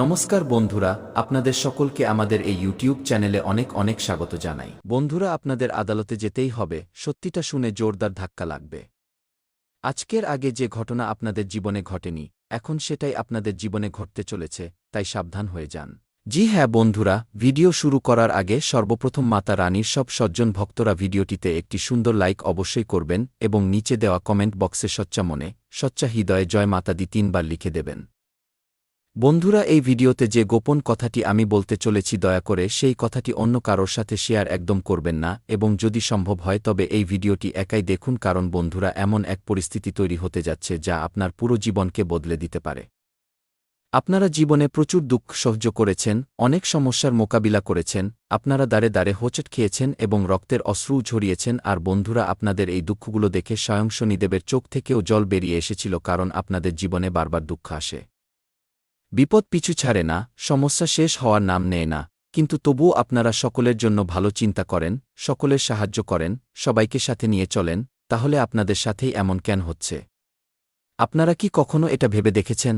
নমস্কার বন্ধুরা, আপনাদের সকলকে আমাদের এই ইউটিউব চ্যানেলে অনেক অনেক স্বাগত জানাই। বন্ধুরা, আপনাদের আদালতে যেতেই হবে, সত্যিটা শুনে জোরদার ধাক্কা লাগবে। আজকের আগে যে ঘটনা আপনাদের জীবনে ঘটেনি, এখন সেটাই আপনাদের জীবনে ঘটতে চলেছে, তাই সাবধান হয়ে যান। জি হ্যাঁ বন্ধুরা, ভিডিও শুরু করার আগে সর্বপ্রথম মাতা রানীর সব সজ্জন ভক্তরা ভিডিওটিতে একটি সুন্দর লাইক অবশ্যই করবেন এবং নিচে দেওয়া কমেন্ট বক্সে সচ্চা মনে সচ্চা হৃদয়ে জয় মাতা দি তিনবার লিখে দেবেন। বন্ধুরা, এই ভিডিওতে যে গোপন কথাটি আমি বলতে চলেছি, দয়া করে সেই কথাটি অন্য কারোর সাথে শেয়ার একদম করবেন না। এবং যদি সম্ভব হয়, তবে এই ভিডিওটি একাই দেখুন, কারণ বন্ধুরা, এমন এক পরিস্থিতি তৈরি হতে যাচ্ছে, যা আপনার পুরো জীবনকে বদলে দিতে পারে। আপনারা জীবনে প্রচুর দুঃখ সহ্য করেছেন, অনেক সমস্যার মোকাবিলা করেছেন, আপনারা দাঁড়ে দাঁড়ে হোঁচট খেয়েছেন এবং রক্তের অশ্রু ঝরিয়েছেন, আর বন্ধুরা, আপনাদের এই দুঃখগুলো দেখে স্বয়ং শনিদেবের চোখ থেকেও জল বেরিয়ে এসেছিল, কারণ আপনাদের জীবনে বারবার দুঃখ আসে। বিপদ পিছু ছাড়ে না, সমস্যা শেষ হওয়ার নাম নেয় না। কিন্তু তবুও আপনারা সকলের জন্য ভালো চিন্তা করেন, সকলের সাহায্য করেন, সবাইকে সাথে নিয়ে চলেন, তাহলে আপনাদের সাথেই এমন কেন হচ্ছে। আপনারা কি কখনো এটা ভেবে দেখেছেন?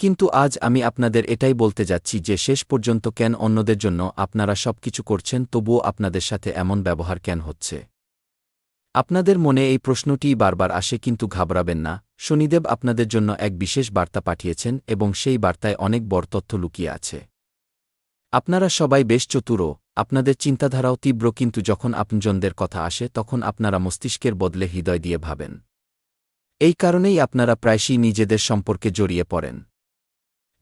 কিন্তু আজ আমি আপনাদের এটাই বলতে যাচ্ছি যে শেষ পর্যন্ত কেন অন্যদের জন্য আপনারা সবকিছু করছেন, তবুও আপনাদের সাথে এমন ব্যবহার কেন হচ্ছে। আপনাদের মনে এই প্রশ্নটিই বারবার আসে কিন্তু ঘাবড়াবেন না শনিদেব আপনাদের জন্য এক বিশেষ বার্তা পাঠিয়েছেন এবং সেই বার্তায় অনেক বড় তথ্য লুকিয়ে আছে। আপনারা সবাই বেশ চতুরও আপনাদের চিন্তাধারাও তীব্র, কিন্তু যখন আপনজনদের কথা আসে, তখন আপনারা মস্তিষ্কের বদলে হৃদয় দিয়ে ভাবেন। এই কারণেই আপনারা প্রায়শই নিজেদের সম্পর্কে জড়িয়ে পড়েন।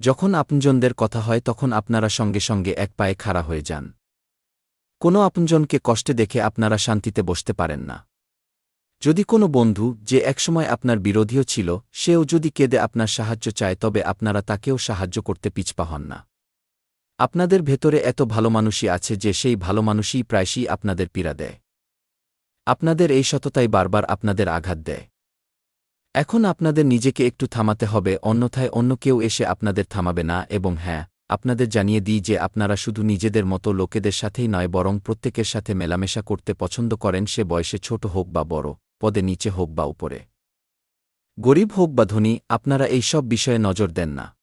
যখন আপনজনদের কথা হয়, তখন আপনারা সঙ্গে সঙ্গে এক পায়ে খাড়া হয়ে যান। কোনো আপনজনকে কষ্টে দেখে আপনারা শান্তিতে বসতে পারেন না। যদি কোনো বন্ধু যে একসময় আপনার বিরোধীও ছিল, সেও যদি কেঁদে আপনার সাহায্য চায় তবে আপনারা তাকেও সাহায্য করতে পিছপা হন না। আপনাদের ভেতরে এত ভালো মানুষই আছে যে সেই ভালো মানুষই প্রায়শই আপনাদের পীড়া দেয়। আপনাদের এই সততাই বারবার আপনাদের আঘাত দেয়। এখন আপনাদের নিজেকে একটু থামাতে হবে, অন্যথায় অন্য কেউ এসে আপনাদের থামাবে না এবং হ্যাঁ আপনাদের জানিয়ে দিই যে আপনারা শুধু নিজেদের মতো লোকেদের সাথেই নয় বরং প্রত্যেকের সাথে মেলামেশা করতে পছন্দ করেন সে বয়সে ছোট হোক বা বড়। পদে নিচে হোক বা উপরে। গরিব হোক বা ধনী, আপনারা এই সব বিষয়ে নজর দেন না।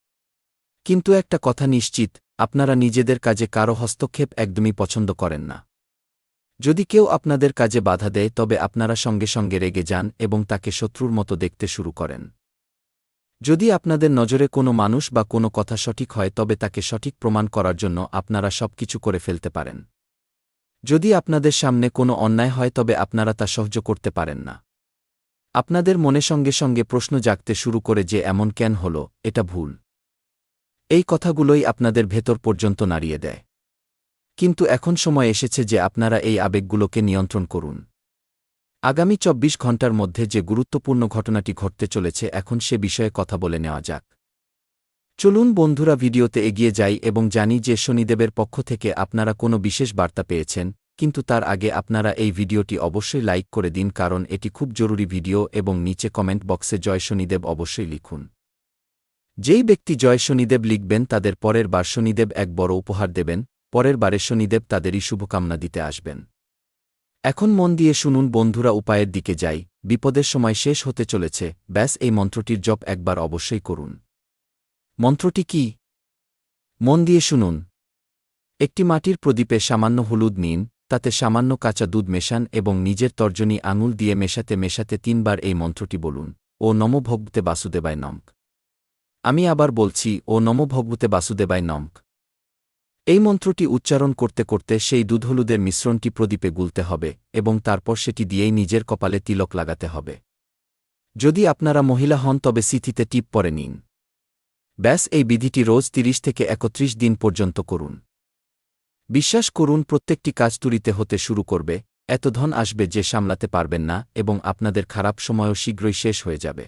কিন্তু একটা কথা নিশ্চিত, আপনারা নিজেদের কাজে কারও হস্তক্ষেপ একদমই পছন্দ করেন না। যদি কেউ আপনাদের কাজে বাধা দেয়, তবে আপনারা সঙ্গে সঙ্গে রেগে যান এবং তাকে শত্রুর মতো দেখতে শুরু করেন। যদি আপনাদের নজরে কোনো মানুষ বা কোনো কথা সঠিক হয়, তবে তাকে সঠিক প্রমাণ করার জন্য আপনারা সবকিছু করে ফেলতে পারেন। যদি আপনাদের সামনে কোনো অন্যায় হয় তবে আপনারা তা সহ্য করতে পারেন না। আপনাদের মনে সঙ্গে সঙ্গে প্রশ্ন জাগতে শুরু করে যে এমন কেন হল, এটা ভুল। এই কথাগুলোই আপনাদের ভেতর পর্যন্ত নাড়িয়ে দেয়। কিন্তু এখন সময় এসেছে যে আপনারা এই আবেগগুলোকে নিয়ন্ত্রণ করুন। আগামী চব্বিশ ঘণ্টার মধ্যে যে গুরুত্বপূর্ণ ঘটনাটি ঘটতে চলেছে, এখন সে বিষয়ে কথা বলে নেওয়া যাক। চলুন বন্ধুরা ভিডিওতে এগিয়ে যাই এবং জানি যে শনিদেবের পক্ষ থেকে আপনারা কোনো বিশেষ বার্তা পেয়েছেন, কিন্তু তার আগে আপনারা এই ভিডিওটি অবশ্যই লাইক করে দিন কারণ এটি খুব জরুরি ভিডিও এবং নিচে কমেন্ট বক্সে জয় শনিদেব অবশ্যই লিখুন। যেই ব্যক্তি জয় শনিদেব লিখবেন তাদের পরের বার শনিদেব এক বড় উপহার দেবেন, পরের বারে শনিদেব তাদেরই শুভকামনা দিতে আসবেন। এখন মন দিয়ে শুনুন বন্ধুরা উপায়ের দিকে যাই, বিপদের সময় শেষ হতে চলেছে, ব্যাস এই মন্ত্রটির জপ একবার অবশ্যই করুন। মন্ত্রটি কি? মন দিয়ে শুনুন। একটি মাটির প্রদীপে সামান্য হলুদ নিন, তাতে সামান্য কাঁচা দুধ মেশান এবং নিজের তর্জনী আঙুল দিয়ে মেশাতে মেশাতে তিনবার এই মন্ত্রটি বলুন, ও নম ভগবতে বাসুদেবায় নমক আমি আবার বলছি, ও নম ভগবতে বাসুদেবায় নমক এই মন্ত্রটি উচ্চারণ করতে করতে সেই দুধহলুদের মিশ্রণটি প্রদীপে গুলতে হবে এবং তারপর সেটি দিয়েই নিজের কপালে তিলক লাগাতে হবে। যদি আপনারা মহিলা হন তবে সিথিতে টিপ পরে নিন। ব্যাস এই বিধিটি রোজ তিরিশ থেকে একত্রিশ দিন পর্যন্ত করুন। বিশ্বাস করুন, প্রত্যেকটি কাজ তুরিতে হতে শুরু করবে, এত ধন আসবে যে সামলাতে পারবেন না এবং আপনাদের খারাপ সময়ও শীঘ্রই শেষ হয়ে যাবে।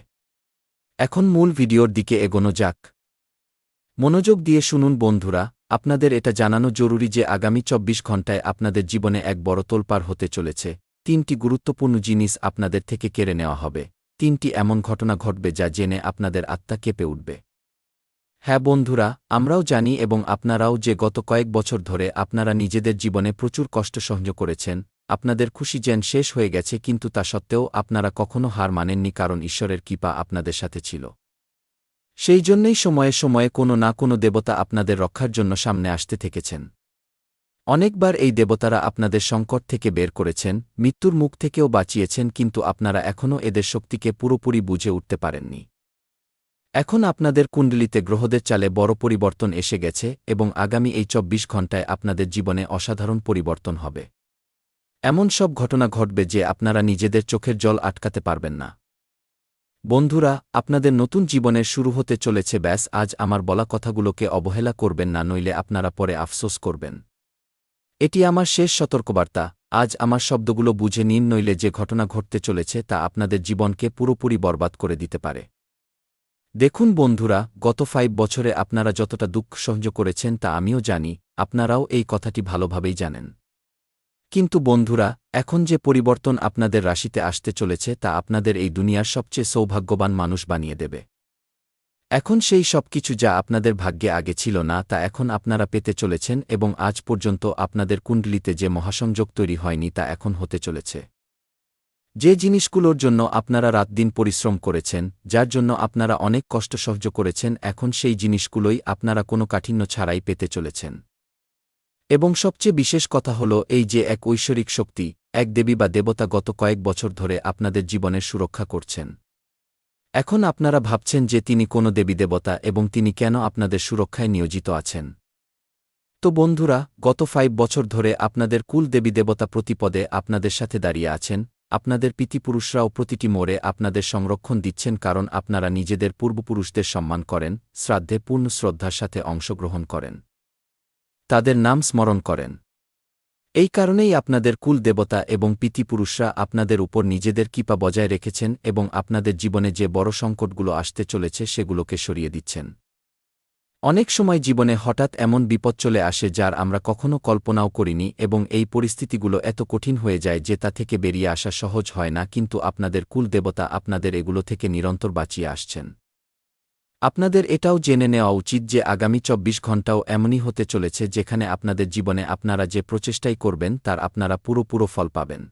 এখন মূল ভিডিওর দিকে এগোনো যাক। মনোযোগ দিয়ে শুনুন বন্ধুরা, আপনাদের এটা জানানো জরুরি যে আগামী চব্বিশ ঘণ্টায় আপনাদের জীবনে এক বড় তোলপার হতে চলেছে, তিনটি গুরুত্বপূর্ণ জিনিস আপনাদের থেকে কেড়ে নেওয়া হবে, তিনটি এমন ঘটনা ঘটবে যা জেনে আপনাদের আত্মা কেঁপে উঠবে। হ্যাঁ বন্ধুরা, আমরাও জানি এবং আপনারাও যে গত কয়েক বছর ধরে আপনারা নিজেদের জীবনে প্রচুর কষ্ট সহ্য করেছেন, আপনাদের খুশি যেন শেষ হয়ে গেছে কিন্তু তা সত্ত্বেও আপনারা কখনো হার মানেননি কারণ ঈশ্বরের কৃপা আপনাদের সাথে ছিল। সেই জন্যই সময়ে সময়ে কোনো না কোনো দেবতা আপনাদের রক্ষার জন্য সামনে আসতে থেকেছেন। অনেকবার এই দেবতারা আপনাদের সংকট থেকে বের করেছেন, মৃত্যুর মুখ থেকেও বাঁচিয়েছেন কিন্তু আপনারা এখনও এদের শক্তিকে পুরোপুরি বুঝে উঠতে পারেননি। এখন আপনাদের কুণ্ডলিতে গ্রহদের চালে বড় পরিবর্তন এসে গেছে এবং আগামী এই চব্বিশ ঘণ্টায় আপনাদের জীবনে অসাধারণ পরিবর্তন হবে। এমন সব ঘটনা ঘটবে যে আপনারা নিজেদের চোখের জল আটকাতে পারবেন না। বন্ধুরা, আপনাদের নতুন জীবনের শুরু হতে চলেছে ব্যাস, আজ আমার বলা কথাগুলোকে অবহেলা করবেন না, নইলে আপনারা পরে আফসোস করবেন। এটি আমার শেষ সতর্কবার্তা, আজ আমার শব্দগুলো বুঝে নিন, নইলে যে ঘটনা ঘটতে চলেছে তা আপনাদের জীবনকে পুরোপুরি বরবাদ করে দিতে পারে। দেখুন বন্ধুরা, গত ফাইভ বছরে আপনারা যতটা দুঃখ সহ্য করেছেন তা আমিও জানি, আপনারাও এই কথাটি ভালোভাবেই জানেন। কিন্তু বন্ধুরা, এখন যে পরিবর্তন আপনাদের রাশিতে আসতে চলেছে তা আপনাদের এই দুনিয়ার সবচেয়ে সৌভাগ্যবান মানুষ বানিয়ে দেবে। এখন সেই সব কিছু যা আপনাদের ভাগ্যে আগে ছিল না তা এখন আপনারা পেতে চলেছেন এবং আজ পর্যন্ত আপনাদের কুণ্ডলিতে যে মহাসংযোগ তৈরি হয়নি তা এখন হতে চলেছে। যে জিনিসগুলোর জন্য আপনারা রাতদিন পরিশ্রম করেছেন, যার জন্য আপনারা অনেক কষ্ট সহ্য করেছেন, এখন সেই জিনিসগুলোই আপনারা কোনো কাঠিন্য ছাড়াই পেতে চলেছেন। এবং সবচেয়ে বিশেষ কথা হল এই যে এক ঐশ্বরিক শক্তি, এক দেবী বা দেবতা গত কয়েক বছর ধরে আপনাদের জীবনের সুরক্ষা করছেন। এখন আপনারা ভাবছেন যে তিনি কোনো দেবী দেবতা এবং তিনি কেন আপনাদের সুরক্ষায় নিয়োজিত আছেন। তো বন্ধুরা, গত ফাইভ বছর ধরে আপনাদের কুল দেবী দেবতা প্রতিপদে আপনাদের সাথে দাঁড়িয়ে আছেন আপনাদের পিতিপুরুষরাও প্রতিটি মোড়ে আপনাদের সংরক্ষণ দিচ্ছেন কারণ আপনারা নিজেদের পূর্বপুরুষদের সম্মান করেন, শ্রাদ্ধে পূর্ণ শ্রদ্ধার সাথে অংশগ্রহণ করেন। তাদের নাম স্মরণ করেন। এই কারণেই আপনাদের কুল দেবতা এবং পিতিপুরুষরা আপনাদের উপর নিজেদের কিপা বজায় রেখেছেন এবং আপনাদের জীবনে যে বড় সংকটগুলো আসতে চলেছে সেগুলোকে সরিয়ে দিচ্ছেন। অনেক সময় জীবনে হঠাৎ এমন বিপদ চলে আসে যার আমরা কখনো কল্পনাও করিনি এবং এই পরিস্থিতিগুলো এত কঠিন হয়ে যায় যে তা থেকে বেরিয়ে আসা সহজ হয় না, কিন্তু আপনাদের কুল দেবতা আপনাদের এগুলো থেকে নিরন্তর বাঁচিয়ে আসছেন। আপনাদের এটাও জেনে নেওয়া উচিত যে আগামী চব্বিশ ঘণ্টাও এমনই হতে চলেছে যেখানে আপনাদের জীবনে আপনারা যে প্রচেষ্টাই করবেন তার আপনারা পুরো পুরো ফল পাবেন।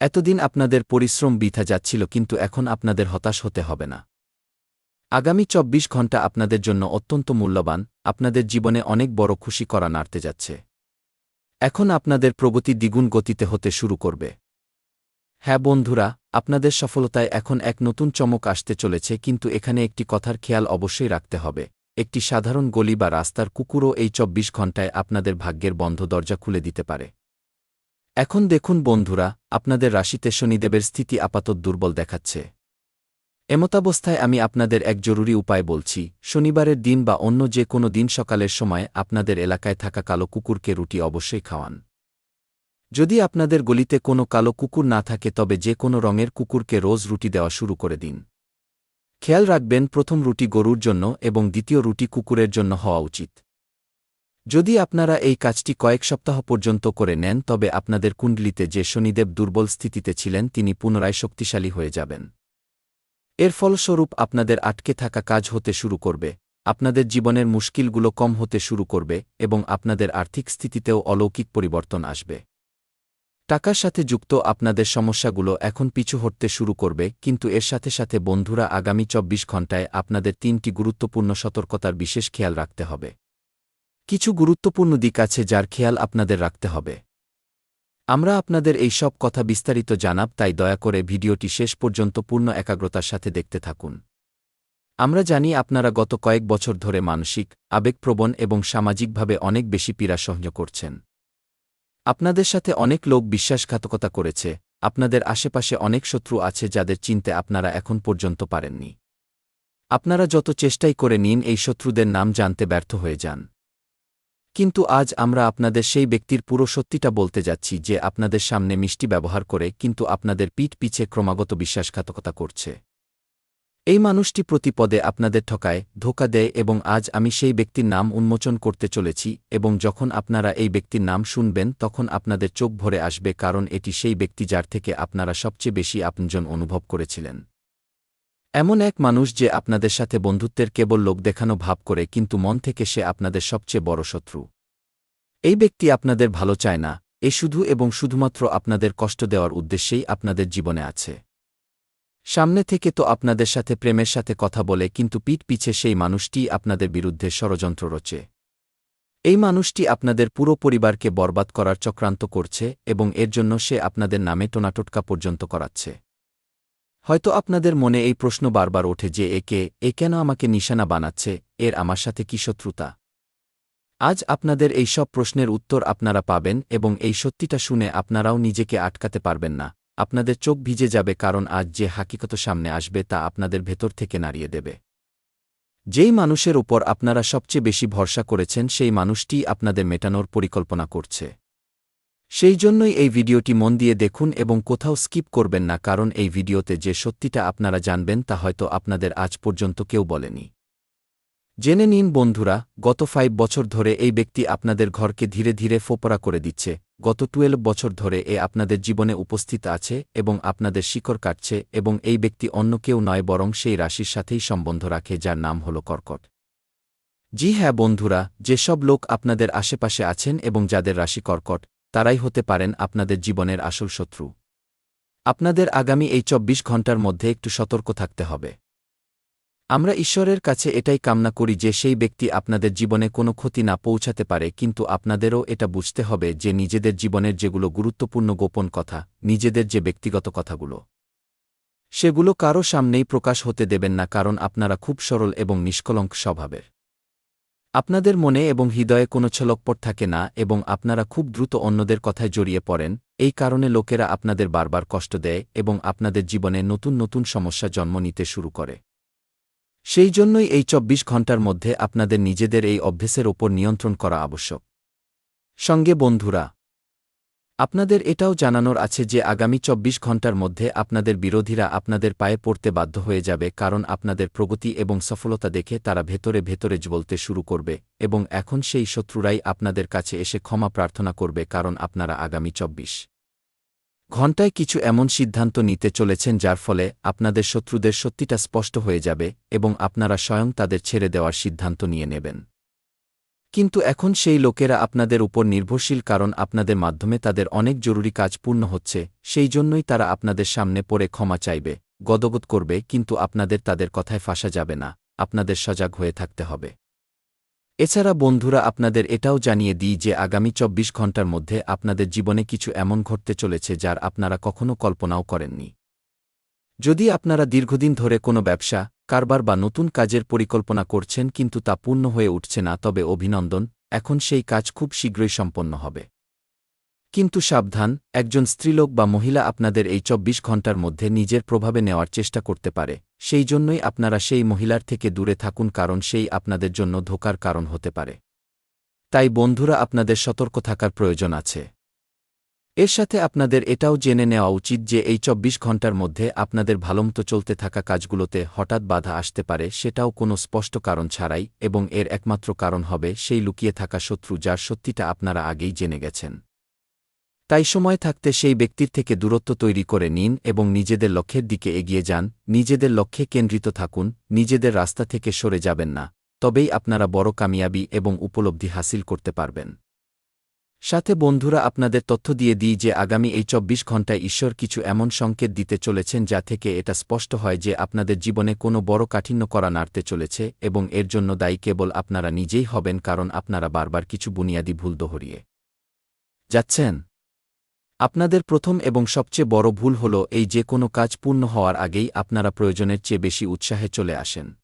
এতদিন আপনাদের পরিশ্রম বৃথা যাচ্ছিল, কিন্তু এখন আপনাদের হতাশ হতে হবে না। আগামী চব্বিশ ঘণ্টা আপনাদের জন্য অত্যন্ত মূল্যবান, আপনাদের জীবনে অনেক বড় খুশি করা নাড়তে যাচ্ছে। এখন আপনাদের প্রগতি দ্বিগুণ গতিতে হতে শুরু করবে। হ্যাঁ বন্ধুরা, আপনাদের সফলতায় এখন এক নতুন চমক আসতে চলেছে, কিন্তু এখানে একটি কথার খেয়াল অবশ্যই রাখতে হবে। একটি সাধারণ গলি বা রাস্তার কুকুরও এই চব্বিশ ঘণ্টায় আপনাদের ভাগ্যের বন্ধ দরজা খুলে দিতে পারে। এখন দেখুন বন্ধুরা, আপনাদের রাশিতে শনিদেবের স্থিতি আপাতত দুর্বল দেখাচ্ছে। এমতাবস্থায় আমি আপনাদের এক জরুরি উপায় বলছি, শনিবারের দিন বা অন্য যে কোনো দিন সকালের সময় আপনাদের এলাকায় থাকা কালো কুকুরকে রুটি অবশ্যই খাওয়ান। যদি আপনাদের গলিতে কোনো কালো কুকুর না থাকে তবে যে কোনো রঙের কুকুরকে রোজ রুটি দেওয়া শুরু করে দিন। খেয়াল রাখবেন, প্রথম রুটি গরুর জন্য এবং দ্বিতীয় রুটি কুকুরের জন্য হওয়া উচিত। যদি আপনারা এই কাজটি কয়েক সপ্তাহ পর্যন্ত করে নেন তবে আপনাদের কুণ্ডলিতে যে শনিদেব দুর্বল স্থিতিতে ছিলেন তিনি পুনরায় শক্তিশালী হয়ে যাবেন। এর ফলস্বরূপ আপনাদের আটকে থাকা কাজ হতে শুরু করবে, আপনাদের জীবনের মুশকিলগুলো কম হতে শুরু করবে এবং আপনাদের আর্থিক স্থিতিতেও অলৌকিক পরিবর্তন আসবে। টাকার সাথে যুক্ত আপনাদের সমস্যাগুলো এখন পিছু হটতে শুরু করবে, কিন্তু এর সাথে সাথে বন্ধুরা আগামী চব্বিশ ঘণ্টায় আপনাদের তিনটি গুরুত্বপূর্ণ সতর্কতার বিশেষ খেয়াল রাখতে হবে। কিছু গুরুত্বপূর্ণ দিক আছে যার খেয়াল আপনাদের রাখতে হবে। আমরা আপনাদের এই সব কথা বিস্তারিত জানাব, তাই দয়া করে ভিডিওটি শেষ পর্যন্ত পূর্ণ একাগ্রতার সাথে দেখতে থাকুন। আমরা জানি আপনারা গত কয়েক বছর ধরে মানসিক, আবেগপ্রবণ এবং সামাজিকভাবে অনেক বেশি পীড়া সহ্য করছেন। আপনাদের সাথে অনেক লোক বিশ্বাসঘাতকতা করেছে, আপনাদের আশেপাশে অনেক শত্রু আছে যাদের চিনতে আপনারা এখন পর্যন্ত পারেননি। আপনারা যত চেষ্টাই করে নিন, এই শত্রুদের নাম জানতে ব্যর্থ হয়ে যান। কিন্তু আজ আমরা আপনাদের সেই ব্যক্তির পুরো সত্যিটা বলতে যাচ্ছি যে আপনাদের সামনে মিষ্টি ব্যবহার করে কিন্তু আপনাদের পিঠ পিছে ক্রমাগত বিশ্বাসঘাতকতা করছে। এই মানুষটি প্রতিপদে আপনাদের ঠকায়, ধোকা দেয় এবং আজ আমি সেই ব্যক্তির নাম উন্মোচন করতে চলেছি এবং যখন আপনারা এই ব্যক্তির নাম শুনবেন তখন আপনাদের চোখ ভরে আসবে কারণ এটি সেই ব্যক্তি যার থেকে আপনারা সবচেয়ে বেশি আপনজন অনুভব করেছিলেন। এমন এক মানুষ যে আপনাদের সাথে বন্ধুত্বের কেবল লোক দেখানো ভাব করে কিন্তু মন থেকে সে আপনাদের সবচেয়ে বড় শত্রু। এই ব্যক্তি আপনাদের ভালো চায় না, এ শুধু এবং শুধুমাত্র আপনাদের কষ্ট দেওয়ার উদ্দেশ্যেই আপনাদের জীবনে আছে। সামনে থেকে তো আপনাদের সাথে প্রেমের সাথে কথা বলে কিন্তু পিঠ পিছে সেই মানুষটি আপনাদের বিরুদ্ধে ষড়যন্ত্র রচে। এই মানুষটি আপনাদের পুরো পরিবারকে বরবাদ করার চক্রান্ত করছে এবং এর জন্য সে আপনাদের নামে টোনাটোটকা পর্যন্ত করাচ্ছে। হয়তো আপনাদের মনে এই প্রশ্ন বারবার ওঠে যে একে, এ কেন আমাকে নিশানা বানাচ্ছে, এর আমার সাথে কি শত্রুতা? আজ আপনাদের এই সব প্রশ্নের উত্তর আপনারা পাবেন এবং এই সত্যিটা শুনে আপনারাও নিজেকে আটকাতে পারবেন না। আপনাদের চোখ ভিজে যাবে কারণ আজ যে হাকিকত সামনে আসবে তা আপনাদের ভেতর থেকে নাড়িয়ে দেবে। যেই মানুষের উপর আপনারা সবচেয়ে বেশি ভরসা করেছেন, সেই মানুষটিই আপনাদের মেটানোর পরিকল্পনা করছে। সেই জন্যই এই ভিডিওটি মন দিয়ে দেখুন এবং কোথাও স্কিপ করবেন না, কারণ এই ভিডিওতে যে সত্যিটা আপনারা জানবেন তা হয়তো আপনাদের আজ পর্যন্ত কেউ বলেনি। জেনে নিন বন্ধুরা, গত ফাইভ বছর ধরে এই ব্যক্তি আপনাদের ঘরকে ধীরে ধীরে ফোপরা করে দিচ্ছে। গত টুয়েলভ বছর ধরে এ আপনাদের জীবনে উপস্থিত আছে এবং আপনাদের শিকড় কাটছে এবং এই ব্যক্তি অন্য কেউ নয়, বরং সেই রাশির সাথেই সম্বন্ধ রাখে, যার নাম হল কর্কট। জি হ্যাঁ বন্ধুরা, যেসব লোক আপনাদের আশেপাশে আছেন এবং যাদের রাশি কর্কট তারাই হতে পারেন আপনাদের জীবনের আসল শত্রু। আপনাদের আগামী এই চব্বিশ ঘণ্টার মধ্যে একটু সতর্ক থাকতে হবে। আমরা ঈশ্বরের কাছে এটাই কামনা করি যে সেই ব্যক্তি আপনাদের জীবনে কোনো ক্ষতি না পৌঁছাতে পারে, কিন্তু আপনাদেরও এটা বুঝতে হবে যে নিজেদের জীবনের যেগুলো গুরুত্বপূর্ণ গোপন কথা, নিজেদের যে ব্যক্তিগত কথাগুলো, সেগুলো কারও সামনেই প্রকাশ হতে দেবেন না, কারণ আপনারা খুব সরল এবং নিষ্কলঙ্ক স্বভাবের। আপনাদের মনে এবং হৃদয়ে কোনো ছলকপট থাকে না এবং আপনারা খুব দ্রুত অন্যদের কথায় জড়িয়ে পড়েন, এই কারণে লোকেরা আপনাদের বারবার কষ্ট দেয় এবং আপনাদের জীবনে নতুন নতুন সমস্যা জন্ম নিতে শুরু করে। সেই জন্যই এই চব্বিশ ঘণ্টার মধ্যে আপনাদের নিজেদের এই অভ্যেসের ওপর নিয়ন্ত্রণ করা আবশ্যক। সঙ্গে বন্ধুরা আপনাদের এটাও জানানোর আছে যে আগামী চব্বিশ ঘণ্টার মধ্যে আপনাদের বিরোধীরা আপনাদের পায়ে পড়তে বাধ্য হয়ে যাবে কারণ আপনাদের প্রগতি এবং সফলতা দেখে তারা ভেতরে ভেতরে জ্বলতে শুরু করবে এবং এখন সেই শত্রুরাই আপনাদের কাছে এসে ক্ষমা প্রার্থনা করবে কারণ আপনারা আগামী চব্বিশ ঘণ্টায় কিছু এমন সিদ্ধান্ত নিতে চলেছেন যার ফলে আপনাদের শত্রুদের সত্যিটা স্পষ্ট হয়ে যাবে এবং আপনারা স্বয়ং তাদের ছেড়ে দেওয়ার সিদ্ধান্ত নিয়ে নেবেন। কিন্তু এখন সেই লোকেরা আপনাদের উপর নির্ভরশীল কারণ আপনাদের মাধ্যমে তাদের অনেক জরুরি কাজ পূর্ণ হচ্ছে, সেই জন্যই তারা আপনাদের সামনে পড়ে ক্ষমা চাইবে, গদগদ করবে, কিন্তু আপনাদের তাদের কথায় ফাঁসা যাবে না, আপনাদের সজাগ হয়ে থাকতে হবে। এছাড়া বন্ধুরা, আপনাদের এটাও জানিয়ে দিই যে আগামী চব্বিশ ঘণ্টার মধ্যে আপনাদের জীবনে কিছু এমন ঘটতে চলেছে যার আপনারা কখনও কল্পনাও করেননি। যদি আপনারা দীর্ঘদিন ধরে কোনো ব্যবসা, কারবার বা নতুন কাজের পরিকল্পনা করছেন কিন্তু তা পূর্ণ হয়ে উঠছে না, তবে অভিনন্দন, এখন সেই কাজ খুব শীঘ্রই সম্পন্ন হবে। কিন্তু সাবধান, একজন স্ত্রীলোক বা মহিলা আপনাদের এই চব্বিশ ঘণ্টার মধ্যে নিজের প্রভাবে নেওয়ার চেষ্টা করতে পারে, সেই জন্যই আপনারা সেই মহিলার থেকে দূরে থাকুন কারণ সেই আপনাদের জন্য ধোকার কারণ হতে পারে। তাই বন্ধুরা, আপনাদের সতর্ক থাকার প্রয়োজন আছে। এর সাথে আপনাদের এটাও জেনে নেওয়া উচিত যে এই চব্বিশ ঘণ্টার মধ্যে আপনাদের ভালোমতো চলতে থাকা কাজগুলোতে হঠাৎ বাধা আসতে পারে, সেটাও কোনো স্পষ্ট কারণ ছাড়াই, এবং এর একমাত্র কারণ হবে সেই লুকিয়ে থাকা শত্রু যার সত্যিটা আপনারা আগেই জেনে গেছেন। তাই সময় থাকতে সেই ব্যক্তির থেকে দূরত্ব তৈরি করে নিন এবং নিজেদের লক্ষ্যের দিকে এগিয়ে যান, নিজেদের লক্ষ্যে কেন্দ্রিত থাকুন, নিজেদের রাস্তা থেকে সরে যাবেন না, তবেই আপনারা বড় কামিয়াবি এবং উপলব্ধি হাসিল করতে পারবেন। সাথে বন্ধুরা আপনাদের তথ্য দিয়ে দিই যে আগামী এই চব্বিশ ঘণ্টায় ঈশ্বর কিছু এমন সংকেত দিতে চলেছেন যা থেকে এটা স্পষ্ট হয় যে আপনাদের জীবনে কোনো বড় কাঠিন্য করা নাড়তে চলেছে এবং এর জন্য দায়ী কেবল আপনারা নিজেই হবেন কারণ আপনারা বারবার কিছু বুনিয়াদি ভুল দোহরিয়ে যাচ্ছেন। আপনাদের প্রথম এবং সবচেয়ে বড় ভুল হল এই যে কোনো কাজ পূর্ণ হওয়ার আগেই আপনারা প্রয়োজনের চেয়ে বেশি উৎসাহে চলে আসেন।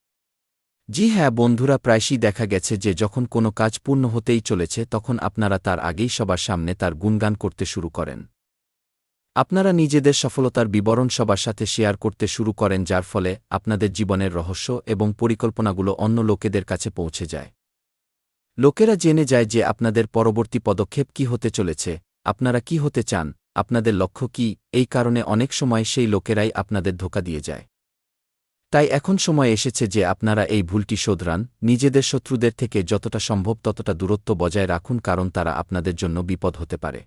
জি হ্যাঁ বন্ধুরা, প্রায়শই দেখা গেছে যে যখন কোনো কাজ পূর্ণ হতেই চলেছে, তখন আপনারা তার আগেই সবার সামনে তার গুণগান করতে শুরু করেন। আপনারা নিজেদের সফলতার বিবরণ সবার সাথে শেয়ার করতে শুরু করেন, যার ফলে আপনাদের জীবনের রহস্য এবং পরিকল্পনাগুলো অন্য লোকেদের কাছে পৌঁছে যায়। লোকেরা জেনে যায় যে আপনাদের পরবর্তী পদক্ষেপ কি হতে চলেছে, আপনারা কি হতে চান, আপনাদের লক্ষ্য কি, এই কারণে অনেক সময় সেই লোকেরাই আপনাদের ধোকা দিয়ে যায়। তাই এখন সময় এসেছে যে আপনারা এই ভুলটি শোধরান, নিজেদের শত্রুদের থেকে যতটা সম্ভব ততটা দূরত্ব বজায় রাখুন কারণ তারা আপনাদের জন্য বিপদ হতে পারে।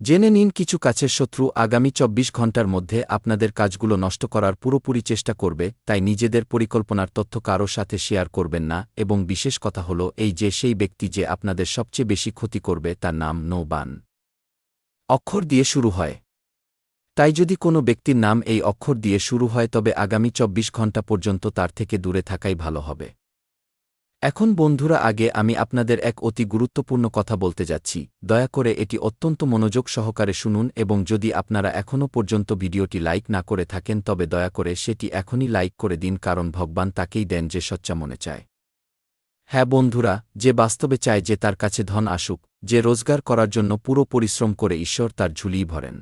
জেনে নিন কিছু কাছের শত্রু আগামী চব্বিশ ঘণ্টার মধ্যে আপনাদের কাজগুলো নষ্ট করার পুরোপুরি চেষ্টা করবে, তাই নিজেদের পরিকল্পনার তথ্য কারও সাথে শেয়ার করবেন না এবং বিশেষ কথা হল এই যে সেই ব্যক্তি যে আপনাদের সবচেয়ে বেশি ক্ষতি করবে তার নাম নৌবান। অক্ষর দিয়ে শুরু হয়। তাই যদি কোনো ব্যক্তির নাম এই অক্ষর দিয়ে শুরু হয় তবে আগামী চব্বিশ ঘণ্টা পর্যন্ত তার থেকে দূরে থাকাই ভালো হবে। এখন বন্ধুরা আগে আমি আপনাদের এক অতি গুরুত্বপূর্ণ কথা বলতে যাচ্ছি। দয়া করে এটি অত্যন্ত মনোযোগ সহকারে শুনুন এবং যদি আপনারা এখনও পর্যন্ত ভিডিওটি লাইক না করে থাকেন তবে দয়া করে সেটি এখনই লাইক করে দিন কারণ ভগবান তাকেই দেন যে সচ্চা মনে চায়। হ্যাঁ বন্ধুরা, যে বাস্তবে চায় যে তার কাছে ধন আসুক, যে রোজগার করার জন্য পুরো পরিশ্রম করে ঈশ্বর তার ঝুলিই ভরেন।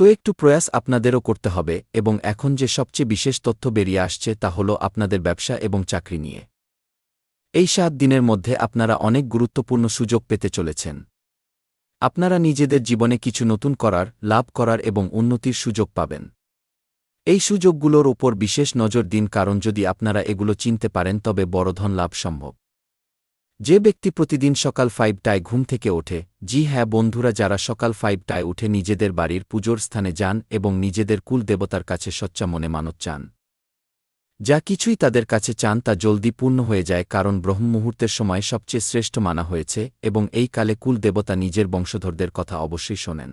তো একটু প্রয়াস আপনাদেরও করতে হবে এবং এখন যে সবচেয়ে বিশেষ তথ্য বেরিয়ে আসছে তা হল আপনাদের ব্যবসা এবং চাকরি নিয়ে। এই সাত দিনের মধ্যে আপনারা অনেক গুরুত্বপূর্ণ সুযোগ পেতে চলেছেন। আপনারা নিজেদের জীবনে কিছু নতুন করার, লাভ করার এবং উন্নতির সুযোগ পাবেন। এই সুযোগগুলোর ওপর বিশেষ নজর দিন কারণ যদি আপনারা এগুলো চিনতে পারেন তবে বড় ধন লাভ সম্ভব। যে ব্যক্তি প্রতিদিন সকাল ফাইভটায় ঘুম থেকে ওঠে, জি হ্যাঁ বন্ধুরা যারা সকাল ফাইভটায় উঠে নিজেদের বাড়ির পুজোর স্থানে যান এবং নিজেদের কুল দেবতার কাছে সচ্চা মনে মানত চান। যা কিছুই তাদের কাছে চান তা জলদি পূর্ণ হয়ে যায় কারণ ব্রহ্ম মুহূর্তের সময় সবচেয়ে শ্রেষ্ঠ মানা হয়েছে এবং এই কালে কুল দেবতা নিজের বংশধরদের কথা অবশ্যই শোনেন।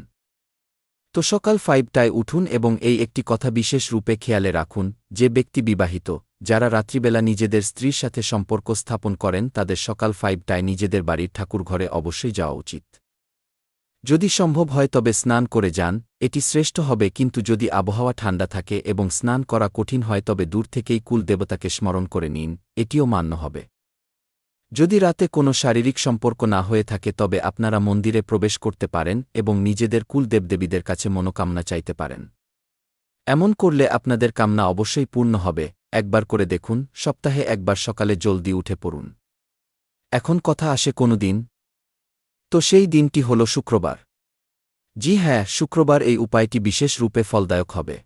তো সকাল ফাইভটায় উঠুন এবং এই একটি কথা বিশেষ রূপে খেয়ালে রাখুন, যে ব্যক্তি বিবাহিত যারা রাত্রিবেলা নিজেদের স্ত্রীর সাথে সম্পর্ক স্থাপন করেন, তাদের সকাল ফাইভটায় নিজেদের বাড়ির ঠাকুরঘরে অবশ্যই যাওয়া উচিত। যদি সম্ভব হয় তবে স্নান করে যান, এটি শ্রেষ্ঠ হবে, কিন্তু যদি আবহাওয়া ঠান্ডা থাকে এবং স্নান করা কঠিন হয় তবে দূর থেকেই কুল দেবতাকে স্মরণ করে নিন, এটিও মান্য হবে। যদি রাতে কোনো শারীরিক সম্পর্ক না হয়ে থাকে তবে আপনারা মন্দিরে প্রবেশ করতে পারেন এবং নিজেদের কুল দেবদেবীদের কাছে মনোকামনা চাইতে পারেন। এমন করলে আপনাদের কামনা অবশ্যই পূর্ণ হবে। একবার করে দেখুন, সপ্তাহে একবার সকালে জলদি উঠে পড়ুন। এখন কথা আসে কোনো দিন? তো সেই দিনটি হল শুক্রবার। জি হ্যাঁ শুক্রবার এই উপায়টি বিশেষ রূপে ফলদায়ক হবে।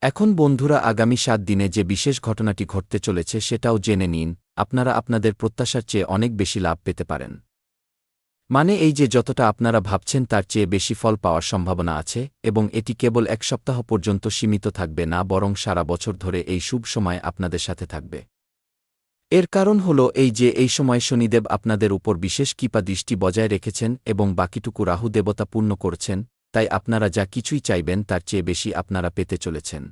এখন বন্ধুরা, আগামী সাত দিনে যে বিশেষ ঘটনাটি ঘটতে চলেছে সেটাও জেনে নিন, আপনারা আপনাদের প্রত্যাশার চেয়ে অনেক বেশি লাভ পেতে পারেন। মানে এই যে যতটা আপনারা ভাবছেন তার চেয়ে বেশি ফল পাওয়ার সম্ভাবনা আছে, এবং এটি কেবল এক সপ্তাহ পর্যন্ত সীমিত থাকবে না, বরং সারা বছর ধরে এই শুভ সময় আপনাদের সাথে থাকবে। এর কারণ হল এই যে এই সময় শনিদেব আপনাদের উপর বিশেষ কৃপা দৃষ্টি বজায় রেখেছেন এবং বাকিটুকু রাহু দেবতা পূর্ণ করছেন, তাই আপনারা যা কিছুই চাইবেন তার চেয়ে বেশি আপনারা পেতে চলেছেন।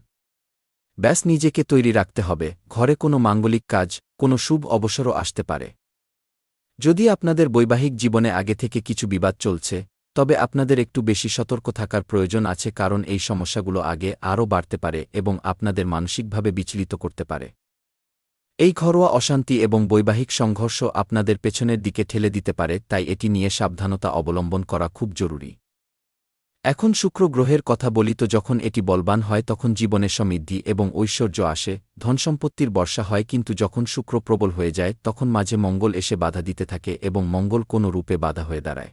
ব্যাস নিজেকে তৈরি রাখতে হবে, ঘরে কোনো মাঙ্গলিক কাজ, কোনো শুভ অবসরও আসতে পারে। যদি আপনাদের বৈবাহিক জীবনে আগে থেকে কিছু বিবাদ চলছে, তবে আপনাদের একটু বেশি সতর্ক থাকার প্রয়োজন আছে কারণ এই সমস্যাগুলো আগে আরও বাড়তে পারে এবং আপনাদের মানসিকভাবে বিচলিত করতে পারে। এই ঘরোয়া অশান্তি এবং বৈবাহিক সংঘর্ষ আপনাদের পেছনের দিকে ঠেলে দিতে পারে, তাই এটি নিয়ে সাবধানতা অবলম্বন করা খুব জরুরি। এখন শুক্র গ্রহের কথা বলিত যখন এটি বলবান হয় তখন জীবনে সমৃদ্ধি এবং ঐশ্বর্য আসে, ধনসম্পত্তির বর্ষা হয় কিন্তু যখন শুক্র প্রবল হয়ে যায় তখন মাঝে মঙ্গল এসে বাধা দিতে থাকে এবং মঙ্গল কোনো রূপে বাধা হয়ে দাঁড়ায়।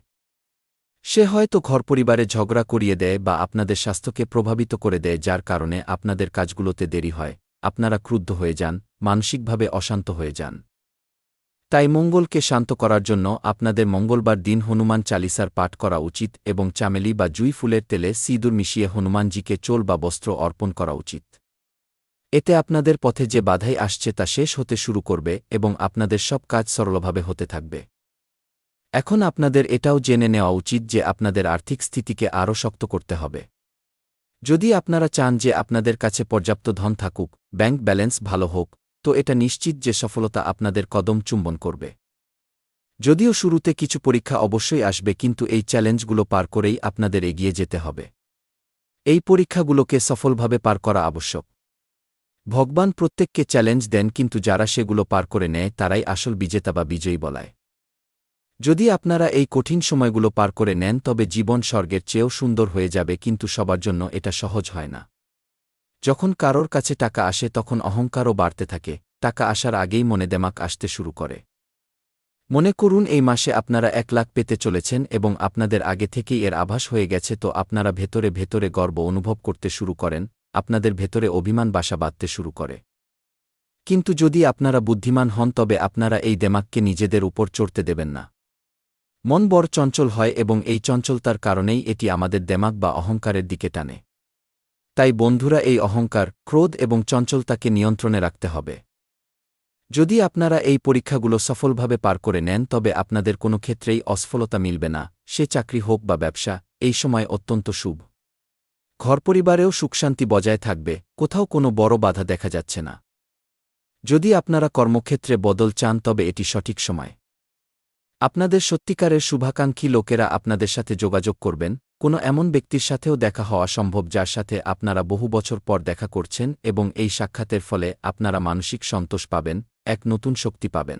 সে হয়তো ঘর পরিবারে ঝগড়া করিয়ে দেয় বা আপনাদের স্বাস্থ্যকে প্রভাবিত করে দেয় যার কারণে আপনাদের কাজগুলোতে দেরি হয়, আপনারা ক্রুদ্ধ হয়ে যান, মানসিকভাবে অশান্ত হয়ে যান। তাই মঙ্গলকে শান্ত করার জন্য আপনাদের মঙ্গলবার দিন হনুমান চালিসার পাঠ করা উচিত এবং চামেলি বা জুই ফুলের তেলে সিঁদুর মিশিয়ে হনুমানজিকে চোল বা বস্ত্র অর্পণ করা উচিত। এতে আপনাদের পথে যে বাধাই আসছে তা শেষ হতে শুরু করবে এবং আপনাদের সব কাজ সরলভাবে হতে থাকবে। এখন আপনাদের এটাও জেনে নেওয়া উচিত যে আপনাদের আর্থিক স্থিতিকে আরও শক্ত করতে হবে। যদি আপনারা চান যে আপনাদের কাছে পর্যাপ্ত ধন থাকুক, ব্যাংক ব্যালেন্স ভালো হোক তো এটা নিশ্চিত যে সফলতা আপনাদের কদম চুম্বন করবে। যদিও শুরুতে কিছু পরীক্ষা অবশ্যই আসবে, কিন্তু এই চ্যালেঞ্জগুলো পার করেই আপনাদের এগিয়ে যেতে হবে। এই পরীক্ষাগুলোকে সফলভাবে পার করা আবশ্যক। ভগবান প্রত্যেককে চ্যালেঞ্জ দেন, কিন্তু যারা সেগুলো পার করে নেয়, তারাই আসল বিজেতা বা বিজয়ী বলায়। যদি আপনারা এই কঠিন সময়গুলো পার করে নেন, তবে জীবন স্বর্গের চেয়েও সুন্দর হয়ে যাবে, কিন্তু সবার জন্য এটা সহজ হয় না। যখন কারোর কাছে টাকা আসে তখন অহংকারও বাড়তে থাকে, টাকা আসার আগেই মনে দেমাক আসতে শুরু করে। মনে করুন এই মাসে আপনারা এক লাখ পেতে চলেছেন এবং আপনাদের আগে থেকেই এর আভাস হয়ে গেছে, তো আপনারা ভেতরে ভেতরে গর্ব অনুভব করতে শুরু করেন, আপনাদের ভেতরে অভিমান বাসা বাঁধতে শুরু করে। কিন্তু যদি আপনারা বুদ্ধিমান হন, তবে আপনারা এই দেমাককে নিজেদের উপর চড়তে দেবেন না। মন বড় চঞ্চল হয় এবং এই চঞ্চলতার কারণেই এটি আমাদের দেমাক বা অহংকারের দিকে টানে। তাই বন্ধুরা এই অহংকার, ক্রোধ এবং চঞ্চলতাকে নিয়ন্ত্রণে রাখতে হবে। যদি আপনারা এই পরীক্ষাগুলো সফলভাবে পার করে নেন, তবে আপনাদের কোনো ক্ষেত্রেই অসফলতা মিলবে না। সে চাকরি হোক বা ব্যবসা, এই সময় অত্যন্ত শুভ। ঘরপরিবারেও সুখশান্তি বজায় থাকবে, কোথাও কোনো বড় বাধা দেখা যাচ্ছে না। যদি আপনারা কর্মক্ষেত্রে বদল চান, তবে এটি সঠিক সময়। আপনাদের সত্যিকারের শুভাকাঙ্ক্ষী লোকেরা আপনাদের সাথে যোগাযোগ করবেন কোনো এমন ব্যক্তির সাথেও দেখা হওয়া সম্ভব যার সাথে আপনারা বহু বছর পর দেখা করছেন এবং এই সাক্ষাতের ফলে আপনারা মানসিক সন্তোষ পাবেন, এক নতুন শক্তি পাবেন।